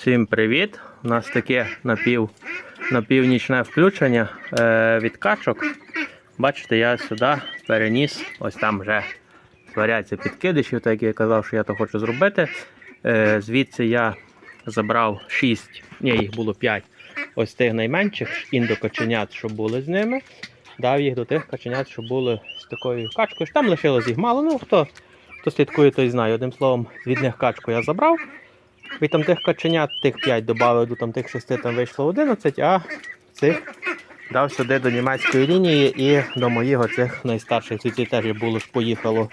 Всім привіт! У нас таке напів, напівнічне включення е, від качок. Бачите, я сюди переніс, ось там вже творяться підкидиші, так як я казав, що я то хочу зробити. Е, звідси я забрав 6, ні, їх було 5 ось тих найменших індокаченят, що були з ними. Дав їх до тих каченят, що були з такою качкою. Там лишилось їх мало. Ну хто, хто слідкує, той знає. Одним словом, від них качку я забрав. Від там тих каченят, тих 5 додав, до там тих 6 там вийшло 11, а цих дав сюди до німецької лінії і до моїх оцих найстарших ці теж було ж поїхало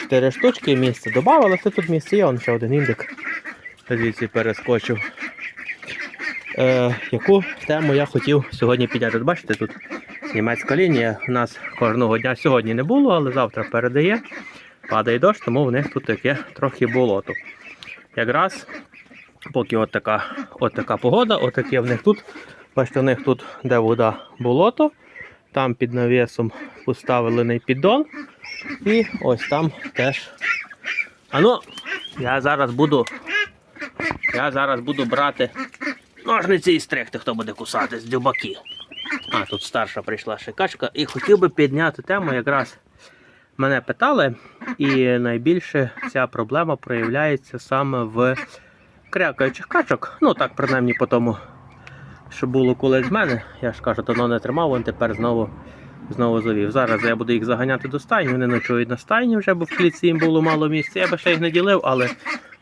4 штучки місце додав, але тут місце є, он ще один індик. Звідси перескочив. Е, яку тему я хотів сьогодні підняти? Бачите, тут німецька лінія. У нас кожного дня сьогодні не було, але завтра передає. Падає дощ, тому в них тут таке трохи болото. Якраз поки от така, от така погода, от таке в них тут. Бачите, у них тут, де вода болото, там під навісом поставлений піддон. І ось там теж. А ну, я зараз буду. Я зараз буду брати ножниці і стригти, хто буде кусати з дюбаки. А, тут старша прийшла ще качка. І хотів би підняти тему, якраз мене питали, і найбільше ця проблема проявляється саме в крякаючих качок. Ну так, принаймні по тому, що було колись з мене. Я ж кажу, давно не тримав, він тепер знову, знову завів. Зараз я буду їх заганяти до стайні, вони ночують на стайні вже, бо в клітці їм було мало місця. Я би ще їх не ділив, але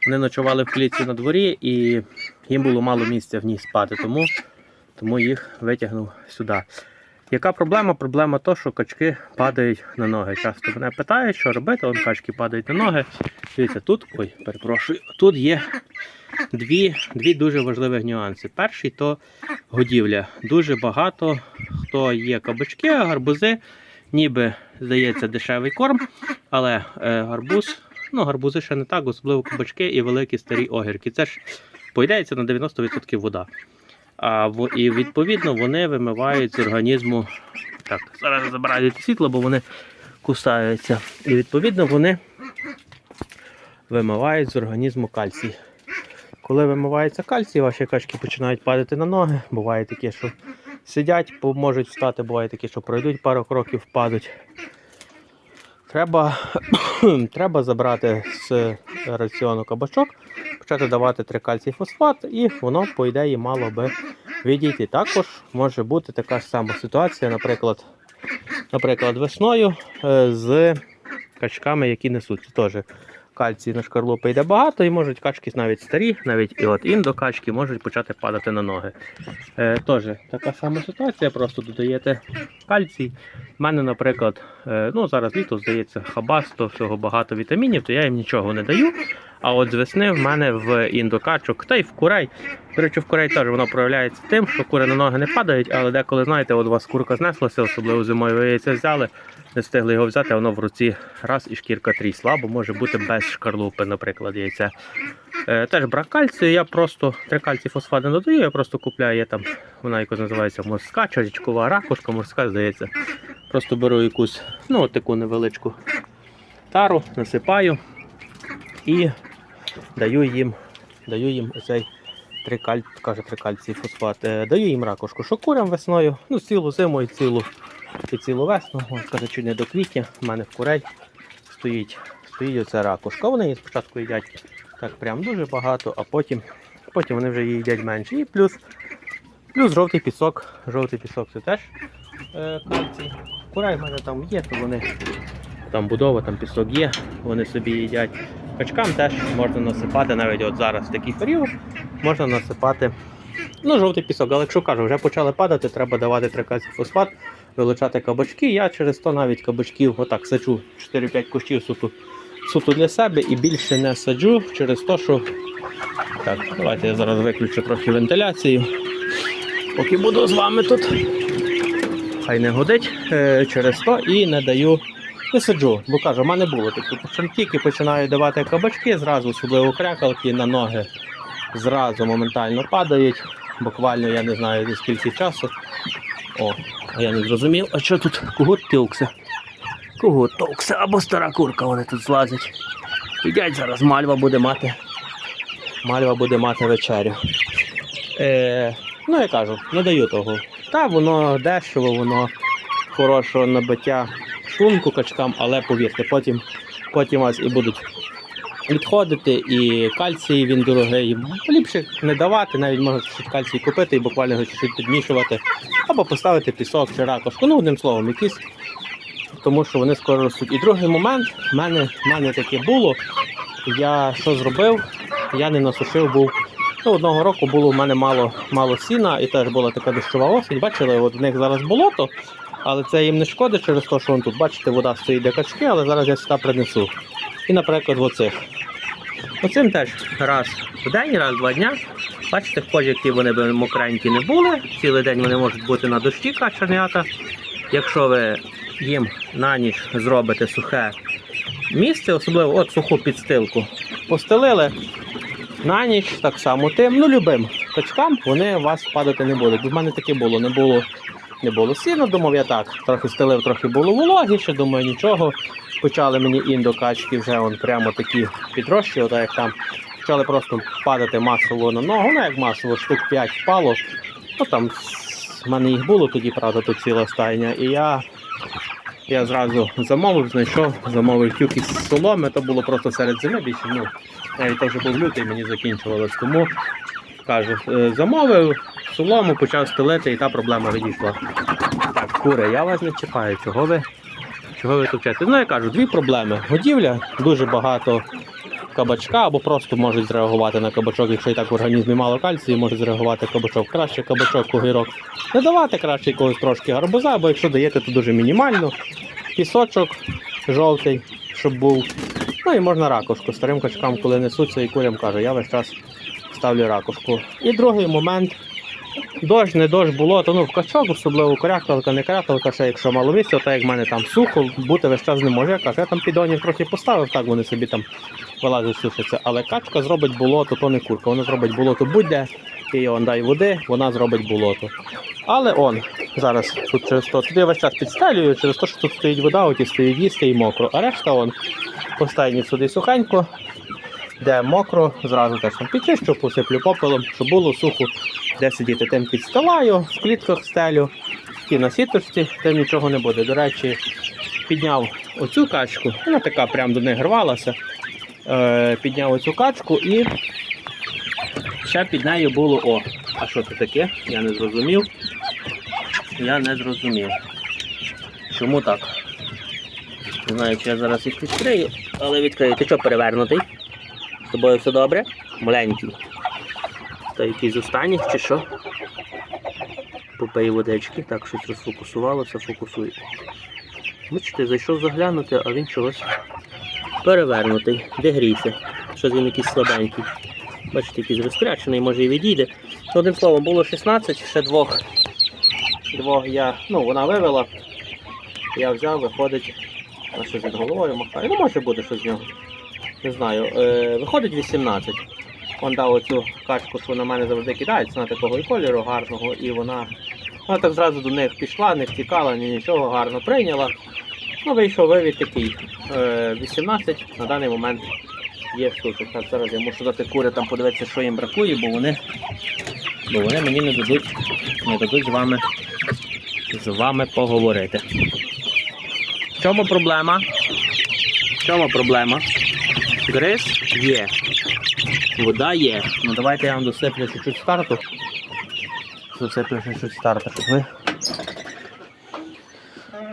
вони ночували в клітці на дворі і їм було мало місця в ній спати, тому, тому їх витягнув сюди. Яка проблема? Проблема то, що качки падають на ноги. Часто мене питають, що робити, Вон качки падають на ноги. Дивіться, тут, ой, перепрошую, тут є дві, дві дуже важливих нюанси. Перший то годівля. Дуже багато хто є кабачки, гарбузи, ніби здається дешевий корм, але е, гарбуз, ну гарбузи ще не так, особливо кабачки і великі старі огірки. Це ж поїдається на 90% вода. А і відповідно вони вимивають з організму. Так, зараз забираю світло, бо вони кусаються. І відповідно вони вимивають з організму кальцій. Коли вимивається кальцій, ваші качки починають падати на ноги. Буває таке, що сидять, можуть встати, буває таке, що пройдуть пару кроків, впадуть. Треба, треба забрати з раціону кабачок, почати давати трикальцій фосфат, і воно, по ідеї, мало би відійти. Також може бути така ж сама ситуація, наприклад, наприклад весною е, з качками, які несуть. Теж кальцій на шкарлупи йде багато, і можуть качки навіть старі, навіть і от індокачки можуть почати падати на ноги. Е, Теж така сама ситуація, просто додаєте кальцій. У мене, наприклад, е, ну зараз літо здається, хабасто, всього багато вітамінів, то я їм нічого не даю. А от з весни в мене в індокачок та й в курей. До речі, в курей теж воно проявляється тим, що кури на ноги не падають, але деколи, знаєте, от у вас курка знеслася, особливо зимою ви яйця взяли, не встигли його взяти, а воно в руці раз і шкірка трісла, або може бути без шкарлупи, наприклад, яйця. Е, теж брак кальцію, я просто трикальцій фосфат не додаю, я просто купляю, є там, вона якось називається морська, чарічкова ракушка, морська, здається. Просто беру якусь, ну, таку невеличку тару, насипаю і даю їм, даю їм оцей трикаль, каже трикальцій фосфат. Е, даю їм ракушку, що курям весною, ну, цілу зиму і цілу, і цілу весну. Чи не до квітня, в мене в курей стоїть, стоїть оця ракушка. Вони її спочатку їдять так прям дуже багато, а потім, потім вони вже їдять менше. І плюс, плюс жовтий пісок. Жовтий пісок це теж е, кальцій. Курай в мене там є, то вони там будова, там пісок є, вони собі їдять. Качкам теж можна насипати, навіть от зараз в такий період можна насипати ну, жовтий пісок. Але якщо кажу, вже почали падати, треба давати трикальцій фосфат, вилучати кабачки. Я через то навіть кабачків отак саджу 4-5 кущів суто, суто для себе і більше не саджу через те, що. Так, давайте я зараз виключу трохи вентиляцію. Поки буду з вами тут. Хай не годить е, через то і не даю. Не сиджу, бо кажу, в мене було такі тільки починаю давати кабачки, зразу особливо крякалки на ноги зразу моментально падають. Буквально я не знаю за скільки часу. О, а я не зрозумів, а що тут кого тилкся? Кого товкся? Або стара курка вони тут злазять. Їдять зараз мальва буде мати. Мальва буде мати вечерю. Е, ну, я кажу, не даю того. Та воно дешево, воно хорошого набиття шлунку качкам, але повірте, потім, потім вас і будуть відходити, і кальцій він дорогий. Ліпше не давати, навіть можна чуть кальцій купити і буквально його чуть підмішувати, або поставити пісок чи ракушку. Ну, одним словом, якісь, тому що вони скоро ростуть. І другий момент, в мене, мене таке було. Я що зробив? Я не насушив був. Ну, одного року було в мене мало, мало сіна, і теж була така дощова осінь. Бачили, от в них зараз болото, але це їм не шкодить через те, що вон тут, бачите, вода стоїть для качки, але зараз я сюди принесу. І, наприклад, оцих. Оцим теж раз в день, раз в два дня. Бачите, хоч які вони б мокренькі не були, цілий день вони можуть бути на дощі каченята. Якщо ви їм на ніч зробите сухе місце, особливо от суху підстилку, постелили на ніч так само тим, ну любим качкам, вони у вас падати не будуть. В мене таке було, не було, не було сіна, думав я так. Трохи стелив, трохи було вологіше, думаю, нічого. Почали мені індокачки вже он прямо такі підрощі, отак як там. Почали просто падати масово на ногу, ну як масово, штук 5 впало. Ну там в мене їх було тоді, правда, тут ціла стайня. І я, я зразу замовив, знайшов, замовив тюк із соломи, то було просто серед зими більше. Ну, навіть то був лютий, мені закінчувалось. Тому кажу, е, замовив солому, почав стелити і та проблема відійшла. Так, кури, я вас не чіпаю, чого ви? Чого ви товчете? Ну, я кажу, дві проблеми. Годівля, дуже багато кабачка, або просто можуть зреагувати на кабачок, якщо і так в організмі мало кальцію, може зреагувати кабачок. Краще кабачок, огірок. Не давати краще якогось трошки гарбуза, бо якщо даєте, то дуже мінімально. Пісочок жовтий, щоб був. Ну і можна ракушку. Старим качкам, коли несуться і курям кажу, я весь час ставлю ракушку. І другий момент. Дощ, не дощ було, то ну в качок, особливо корякалка, не корякалка, ще якщо мало місця, так як в мене там сухо, бути весь час не може. Я кажу, я там підонів трохи поставив, так вони собі там вилазять, сушаться. Але качка зробить болото, то не курка. Вона зробить болото будь-де, їй он дай води, вона зробить болото. Але он, зараз тут через то, туди весь час підстелюю, через те, що тут стоїть вода, оті стоїть їсти і мокро. А решта он постайні сюди сухенько, де мокро, зразу теж там підчищу, посиплю попелом, щоб було сухо, де сидіти. Тим підстилаю, в клітках стелю, ті на сіточці, тим нічого не буде. До речі, підняв оцю качку, вона така прям до них рвалася. Е, підняв оцю качку і ще під нею було о. А що це таке? Я не зрозумів. Я не зрозумів. Чому так? Не знаю, чи я зараз їх відкрию, але відкрию. Ти що перевернутий? З тобою все добре? Маленький. Та якийсь останній чи що? Попий водички, так щось розфокусувалося, фокусує. Бачите, зайшов заглянути, а він чогось перевернутий. Де грійся? Щось він якийсь слабенький. Бачите, якийсь розкрячений, може і відійде. Ну, Одним словом, було 16, ще двох. Двох я, ну, вона вивела. Я взяв, виходить, а що з головою махає. Ну, може буде щось з нього. Не знаю. Е, виходить 18. Он дав оцю качку, що на мене завжди кидається, на такого і кольору гарного, і вона, вона так зразу до них пішла, не втікала, ні нічого, гарно прийняла. Ну, вийшов вивід такий. Е, 18 на даний момент є штучок. Так, зараз я мушу дати кури там подивитися, що їм бракує, бо вони, бо вони мені не дадуть, не дадуть з вами, з вами поговорити. В чому проблема? В чому проблема? Гриз є. Вода є. Ну давайте я вам досиплю чуть-чуть старту. Досиплю чуть-чуть старту, ви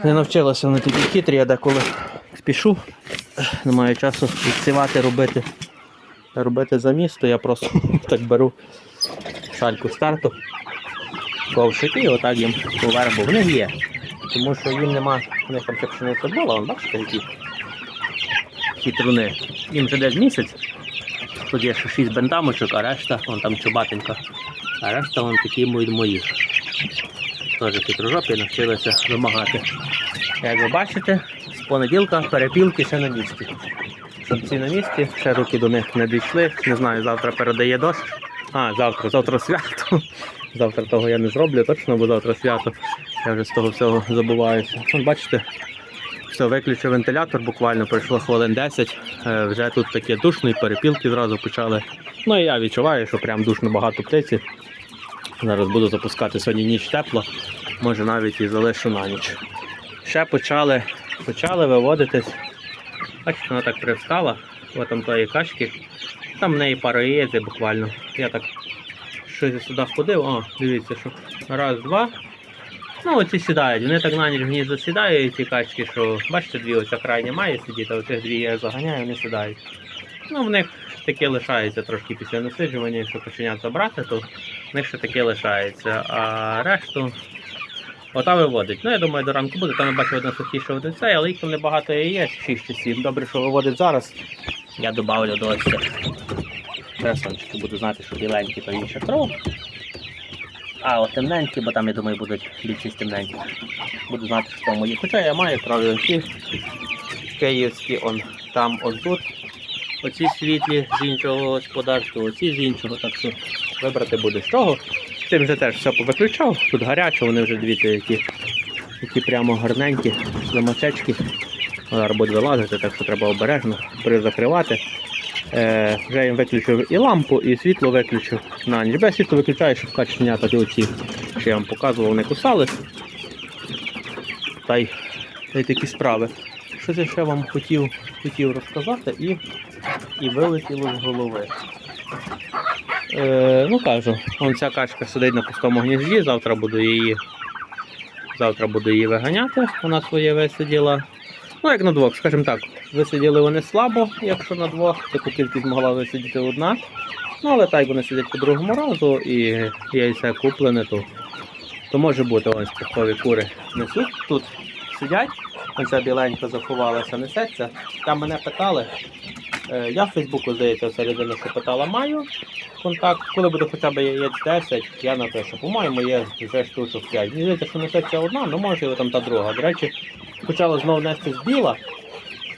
не навчилися вони такі хитрі, я деколи спішу. Не маю часу відсівати, робити. Робити заміс, то я просто так беру шальку старту, ковшик і отак їм поверх, бо в них є. Тому що їм нема, у них там ще пшениця була, бачите, які хитруни. Їм вже десь місяць. Тут є ще 6 бентамочок, а решта, вон там чубатенька, а решта вон такі мої мої. Теж хитрожопі навчилися вимагати. Як ви бачите, з понеділка перепілки ще на місці. Щоб ці на місці, ще руки до них не дійшли. Не знаю, завтра передає дощ. А, завтра, завтра свято. Завтра того я не зроблю точно, бо завтра свято. Я вже з того всього забуваюся. От бачите, Все, виключив вентилятор, буквально пройшло хвилин 10. Е, Вже тут таке душно і перепілки зразу почали. Ну і я відчуваю, що прям душно багато птиці. Зараз буду запускати сьогодні ніч тепло, може навіть і залишу на ніч. Ще почали, почали виводитись. Бачите, вона так привстала, от там тої качки. Там в неї пара яєць буквально. Я так щось сюди ходив, о, дивіться, що раз, два. Ну, оці сідають, вони так на ніч гніздо сідають, ці качки, що бачите, дві оця крайня має сидіти, а оцих дві я заганяю, вони сідають. Ну, в них таке лишається трошки після насиджування, якщо кошенят забрати, то в них ще таке лишається. А решту ота виводить. Ну, я думаю, до ранку буде, там я бачу одне сухіше один але їх там небагато є, 6 чи 7. Добре, що виводить зараз. Я додавлю до ось цих буду знати, що біленькі то інша кров. А от темненькі, бо там, я думаю, будуть більшість темненькі. Буду знати, що там мої. Хоча я маю крові оці київські, он там, он тут. Оці світлі з іншого господарства, оці з іншого, так що вибрати буде з чого. Тим вже теж все повиключав. Тут гаряче, вони вже дивіться, які, які прямо гарненькі, слимачечки. Зараз будуть вилазити, так що треба обережно призакривати. Е, вже їм виключив і лампу, і світло виключив на ніч. Без світло виключаю, щоб каченята оці, що я вам показував, не кусались. Та й, та й такі справи. Щось я ще вам хотів, хотів розказати і, і вилетіло з голови. Е, ну кажу, вон ця качка сидить на пустому гнізді, завтра буду її. Завтра буду її виганяти, вона своє висиділа. Ну, як на двох, скажімо так, висиділи вони слабо, якщо на двох, таку кількість могла висидіти одна. Ну, але так вони сидять по другому разу і яйце куплене, то, то може бути ось пухові кури несуть. Тут сидять, оця біленька заховалася, несеться. Там мене питали. е, Я в Фейсбуку, здається, всередині що питала, маю контакт. Коли буде хоча б яєць 10, я напишу. По-моєму, є вже штучок 5. Мені здається, що несеться одна, ну може там та друга. До речі, почала знову нести з біла.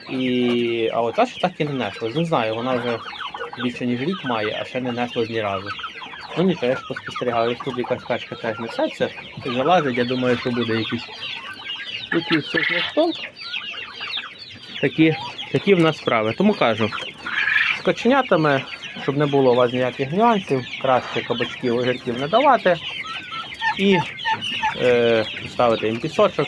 І... А оця ще так і не неслась. Не знаю, вона вже більше ніж рік має, а ще не неслась ні разу. Ну нічого, я поспостерігаю, тут якась качка теж несеться, залазить, я думаю, що буде якийсь якийсь толк. Такі, такі в нас справи. Тому кажу, з коченятами, щоб не було у вас ніяких нюансів, краще кабачків огірків не давати. І е, ставити їм пісочок.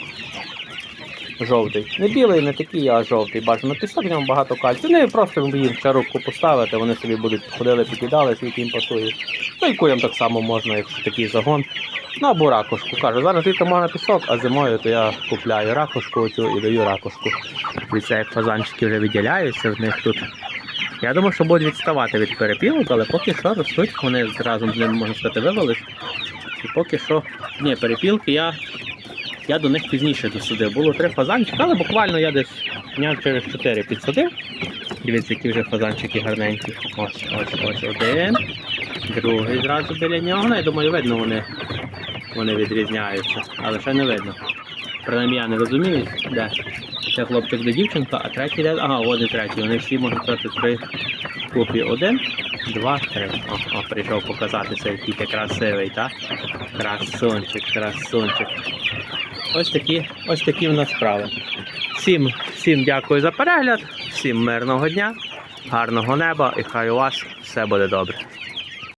Жовтий. Не білий, не такий, а жовтий. Бажано пісок, в ньому багато кальцію. Ну і просто їм чарубку поставити, вони собі будуть ходили, підкидали, скільки їм пасує. Ну і курям так само можна, якщо такий загон. Ну або ракушку. Кажу, зараз літом можна пісок, а зимою то я купляю ракушку оцю і даю ракушку. Дивіться, як фазанчики вже виділяються в них тут. Я думаю, що будуть відставати від перепілок, але поки що ростуть, вони разом з ними, можна сказати, вивелись. І поки що. Ні, перепілки я, я до них пізніше досадив. Було три фазанчики, але буквально я десь дня через чотири підсадив. Дивіться, які вже фазанчики гарненькі. Ось, ось, ось один. Другий зразу біля нього. Ну, я думаю, видно вони, вони відрізняються, але ще не видно. Принаймні я не розумію, де. Це хлопчик де дівчинка, а третій де. Ага, от третій. Вони всі можуть сказати три купі. Один, два, три. О, о, прийшов показатися, який ти красивий, так? Красунчик, красунчик. Ось такі, ось такі в нас справи. Всім, всім дякую за перегляд, всім мирного дня, гарного неба і хай у вас все буде добре.